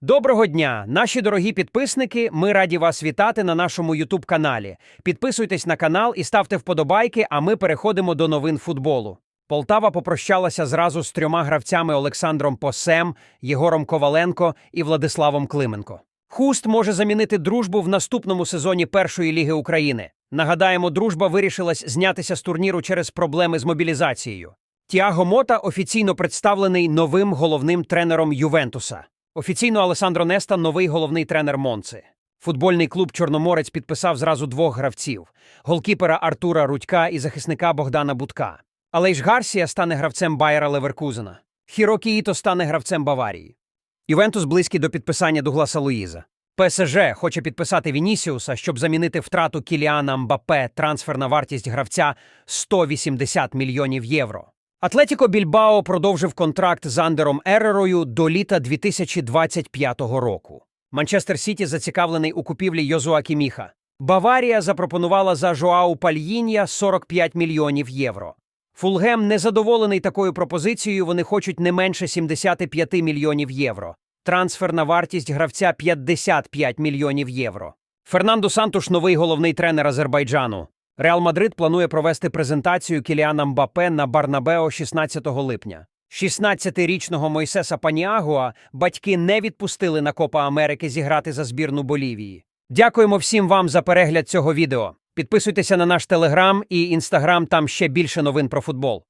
Доброго дня, наші дорогі підписники. Ми раді вас вітати на нашому Ютуб каналі. Підписуйтесь на канал і ставте вподобайки. А ми переходимо до новин футболу. Полтава попрощалася зразу з трьома гравцями Олександром Посем, Єгором Коваленко і Владиславом Клименко. Хуст може замінити дружбу в наступному сезоні першої ліги України. Нагадаємо, дружба вирішилась знятися з турніру через проблеми з мобілізацією. Тіаго Мота офіційно представлений новим головним тренером Ювентуса. Офіційно Алесандро Неста новий головний тренер Монци. Футбольний клуб Чорноморець підписав зразу двох гравців: голкіпера Артура Рудька і захисника Богдана Будка. Алейш Гарсія стане гравцем Байера Леверкузена. Хірокі Іто стане гравцем Баварії. Ювентус близький до підписання Дугласа Луїза. ПСЖ хоче підписати Вінісіуса, щоб замінити втрату Кіліана Мбапе, трансферна вартість гравця 180 мільйонів євро. Атлетіко Більбао продовжив контракт з Андером Ерерою до літа 2025 року. Манчестер Сіті зацікавлений у купівлі Йозуа Кіміха. Баварія запропонувала за Жоау Пальїнія 45 мільйонів євро. Фулгем незадоволений такою пропозицією, вони хочуть не менше 75 мільйонів євро. Трансферна вартість гравця 55 мільйонів євро. Фернандо Сантуш новий головний тренер Азербайджану. Реал Мадрид планує провести презентацію Кіліана Мбапе на Барнабео 16 липня. 16-річного Мойсеса Паніагуа батьки не відпустили на Копа Америки зіграти за збірну Болівії. Дякуємо всім вам за перегляд цього відео. Підписуйтеся на наш телеграм і інстаграм, там ще більше новин про футбол.